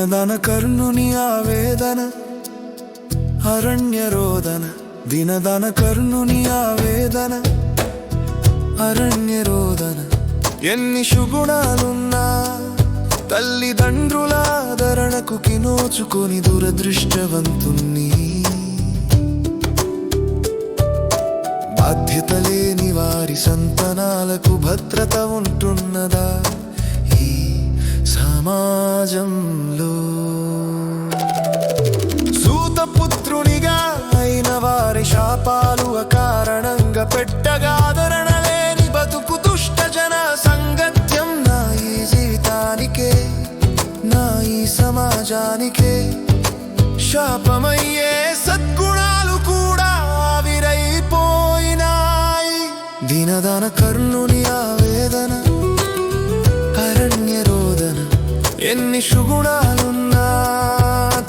దినదన కర్ణుని ఆవేదన అరణ్యరోదన. దినదన కర్ణుని ఆవేదన అరణ్యరోదన. ఎన్ని శుగుణాలున్నా తల్లిదండ్రుల ఆదరణకు కినోచుకొని దురదృష్టవంతుణ్ణి. బాధ్యత లేని వారి సంతానాలకు భద్రత ఉంటున్నదా? సమాజంలో. సూతపుత్రునిగా అయిన వారి శాపాలు అకారణంగా పెట్టగా ఆదరణ లేని బతుకు దుష్ట జన సంగత్యం నా ఈ జీవితానికే నా ఈ సమాజానికే. శాపమయ్యే సద్గుణాలు కూడా ఆవిరైపోయినాయి. దినదన కర్ణుని ఆవేదన ఎన్ని సుగుణాలున్నా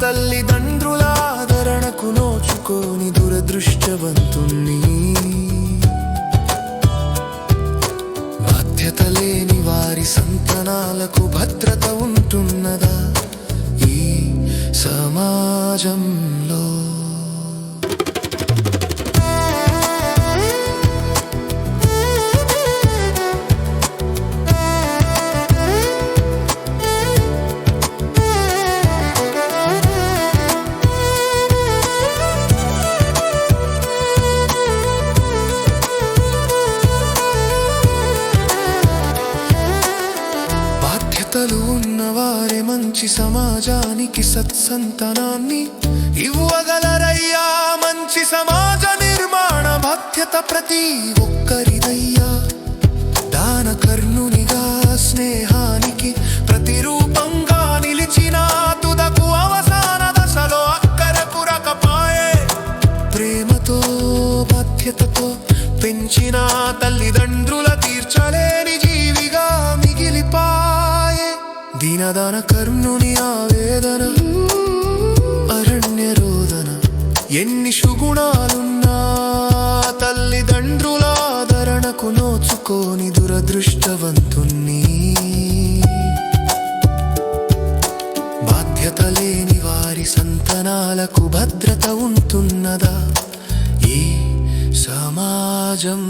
తల్లిదండ్రుల ఆదరణకు నోచుకోని దురదృష్టవంతుణ్ణి. బాధ్యత లేని వారి సంతానాలకు భద్రత ఉంటున్నదా ఈ సమాజంలో? ఉన్నవారే మంచి సమాజానికి సత్సంతానాన్ని ఇవ్వగలరయ్యా. మంచి సమాజ నిర్మాణ బాధ్యత ప్రతి ఒక్కరిదయ్యా. దాన కర్ణునిగా స్నేహానికి ప్రతిరూపంగా నిలిచిన తుదకు అవసాన దశలో అక్కర రకపాయే. ప్రేమతో బాధ్యతతో పెంచిన తల్లిదండ్రుల దీనదాన కర్ణుని ఆవేదన అరణ్య రోదన ఎన్ని సుగుణాలున్నా తల్లిదండ్రుల ఆదరణకు నోచుకోని దురదృష్టవంతుణ్ణి బాధ్యత లేని వారి సంతనాలకు భద్రత ఉంటున్నదా ఈ సమాజం